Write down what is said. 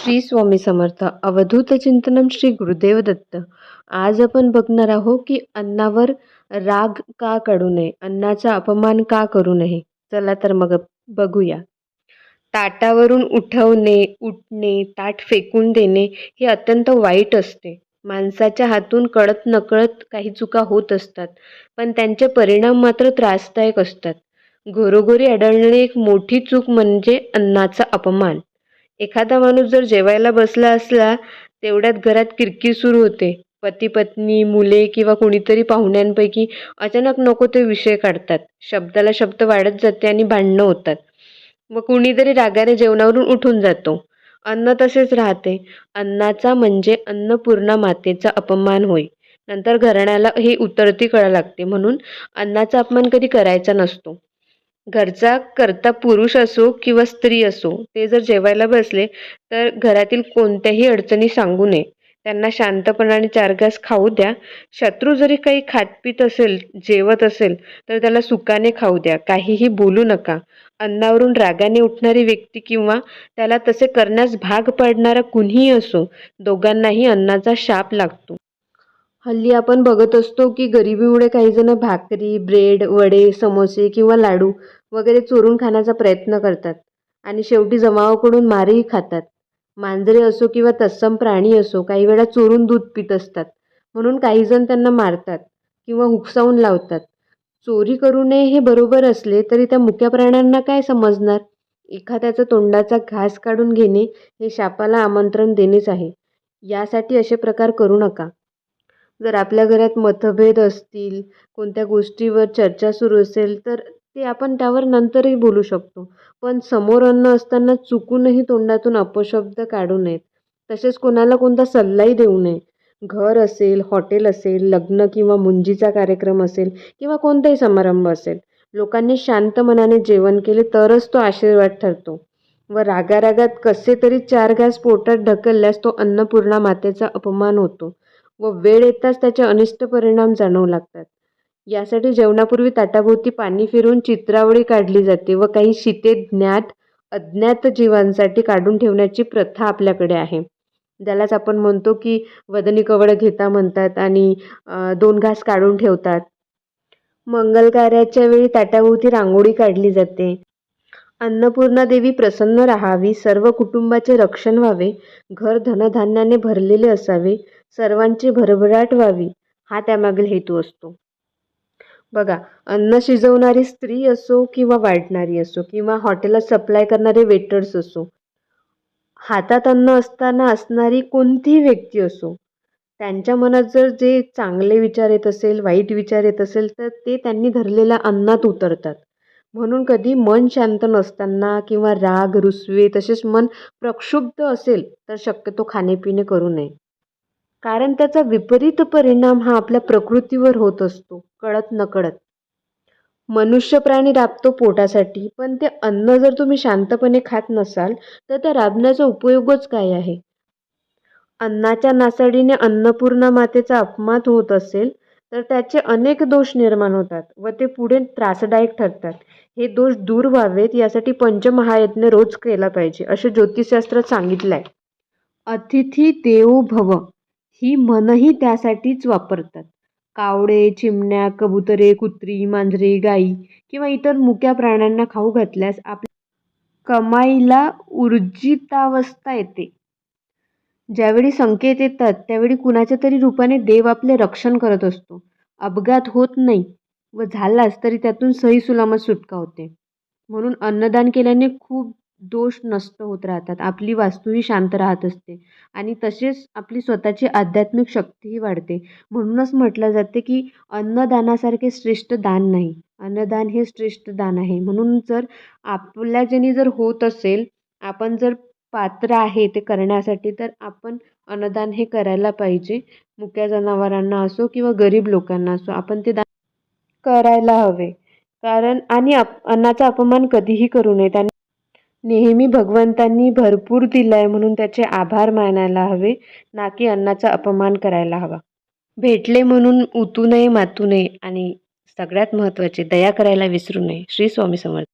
श्री स्वामी समर्थ. अवधूत चिंतनम श्री गुरुदेव दत्त. आज आपण बघणार आहोत की अन्नावर राग का काढू नये? अन्नाचा अपमान का करू नये? चला तर मग बघूया. ताटावरून उठवणे उठणे ताट फेकून देणे हे अत्यंत वाईट असते. माणसाच्या हातून कळत नकळत काही चुका होत असतात पण त्यांचे परिणाम मात्र त्रासदायक असतात. घरोघरी आढळणारी एक मोठी चूक म्हणजे अन्नाचा अपमान. एखादा माणूस जर जेवायला बसला असला तेवढ्यात घरात किरकिर सुरू होते. पती पत्नी मुले किंवा कोणीतरी पाहुण्यांपैकी अचानक नको ते विषय काढतात. शब्दाला शब्द वाढत जाते आणि भांडणं होतात. मग कुणीतरी रागाने जेवणावरून उठून जातो. अन्न तसेच राहते. अन्नाचा म्हणजे अन्नपूर्णा मातेचा अपमान होय. नंतर घराण्याला ही उतरती कळा लागते. म्हणून अन्नाचा अपमान कधी करायचा नसतो. घरचा करता पुरुष असो किंवा स्त्री असो ते जर जेवायला बसले तर घरातील कोणत्याही अडचणी सांगू नये. त्यांना शांतपणाने चार घास खाऊ द्या. शत्रू जरी काही खातपीत असेल जेवत असेल तर त्याला सुखाने खाऊ द्या. काहीही बोलू नका. अन्नावरून रागाने उठणारी व्यक्ती किंवा त्याला तसे करण्यास भाग पाडणारा कुणीही असो दोघांनाही अन्नाचा शाप लागतो. हल्ली आपण बघत असतो की गरिबीमुळे काही जण भाकरी ब्रेड वडे समोसे किंवा लाडू वगैरे चोरून खाण्याचा प्रयत्न करतात आणि शेवटी जमावाकडून मारही खातात. मांजरे असो किंवा तत्सम प्राणी असो काही वेळा चोरून दूध पित असतात. म्हणून काही जण त्यांना मारतात किंवा हुकसावून लावतात. चोरी करू नये हे बरोबर असले तरी त्या मुक्या प्राण्यांना काय समजणार? एखाद्याचा तोंडाचा घास काढून घेणे हे शापाला आमंत्रण देणेच आहे. यासाठी असे प्रकार करू नका. जर आपल्या घरात मतभेद असतील कोणत्या गोष्टीवर चर्चा सुरू असेल तर ते आपण त्यावर नंतरही बोलू शकतो. पण समोर अन्न असताना चुकूनही तोंडातून अपशब्द काढू नयेत. तसेच कोणाला कोणता सल्लाही देऊ नये. घर असेल हॉटेल असेल लग्न किंवा मुंजीचा कार्यक्रम असेल किंवा कोणताही समारंभ असेल लोकांनी शांत मनाने जेवण केले तरच तो आशीर्वाद ठरतो. व रागारागात कसे तरी चार घास पोटात ढकलल्यास तो अन्नपूर्णा मातेचा अपमान होतो. व वेळ येताच त्याचे अनिष्ट परिणाम जाणवू लागतात. यासाठी जेवणापूर्वी ताटाभोवती पाणी फिरवून चित्रावळी काढली जाते व काही शिते ज्ञात अज्ञात जीवांसाठी काढून ठेवण्याची प्रथा आपल्याकडे आहे. ज्यालाच आपण म्हणतो की वदनी कवड घेता म्हणतात आणि दोन घास काढून ठेवतात. मंगलकार्याच्या वेळी ताटाभोवती रांगोळी काढली जाते. अन्नपूर्णा देवी प्रसन्न राहावी सर्व कुटुंबाचे रक्षण व्हावे घर धनधान्याने भरलेले असावे सर्वांची भरभराट व्हावी हा त्यामागील हेतू असतो. बघा अन्न शिजवणारी स्त्री असो किंवा वाढणारी असो किंवा हॉटेलात सप्लाय करणारे वेटर्स असो हातात अन्न असताना असणारी कोणतीही व्यक्ती असो त्यांच्या मनात जर जे चांगले विचार येत असेल वाईट विचार येत असेल तर ते त्यांनी धरलेल्या अन्नात उतरतात. म्हणून कधी मन शांत नसताना किंवा राग रुसवे तसेच मन प्रक्षुब्ध असेल तर शक्यतो खाणेपिणे करू नये. कारण त्याचा विपरीत परिणाम हा आपल्या प्रकृतीवर होत असतो कळत नकळत. मनुष्य प्राणी राबतो पोटासाठी पण ते अन्न जर तुम्ही शांतपणे खात नसाल तर त्या राबण्याचा उपयोगच काय आहे? अन्नाच्या नासाडीने अन्नपूर्णा मातेचा अपमान होत असेल तर त्याचे अनेक दोष निर्माण होतात व ते पुढे त्रासदायक ठरतात. हे दोष दूर व्हावेत यासाठी पंचमहायज्ञ रोज केला पाहिजे असे ज्योतिषशास्त्रात सांगितलं आहे अतिथी देवो भव. ही मनही त्यासाठीच वापरतात. कावडे चिमण्या कबुतरे कुत्री मांजरे गाई किंवा इतर मुक्या प्राण्यांना खाऊ घातल्यास आपल्या कमाईला ऊर्जितावस्था येते. ज्यावेळी संकेत येतात त्यावेळी कुणाच्या तरी रूपाने देव आपले रक्षण करत असतो. अपघात होत नाही व झालाच तरी त्यातून सही सुलामत सुटका होते. म्हणून अन्नदान केल्याने खूप दोष नष्ट होत राहतात. आपली वास्तूही शांत राहत असते आणि तसेच आपली स्वतःची आध्यात्मिक शक्तीही वाढते. म्हणूनच म्हटलं जाते की अन्नदानासारखे श्रेष्ठ दान नाही. अन्नदान हे श्रेष्ठ दान आहे. म्हणून जर आपल्याच्याने जर होत असेल आपण जर पात्र आहे ते करण्यासाठी तर आपण अन्नदान हे करायला पाहिजे. मुक्या जनावरांना असो किंवा गरीब लोकांना असो आपण ते दान करायला हवे. कारण आणि अप अन्नाचा अपमान कधीही करू नये. त्याने नेहमी भगवंतांनी भरपूर दिलं आहे म्हणून त्याचे आभार मानायला हवे ना की अन्नाचा अपमान करायला हवा. भेटले म्हणून उतू नये मातू नये आणि सगळ्यात महत्त्वाचे दया करायला विसरू नये. श्री स्वामी समर्थ.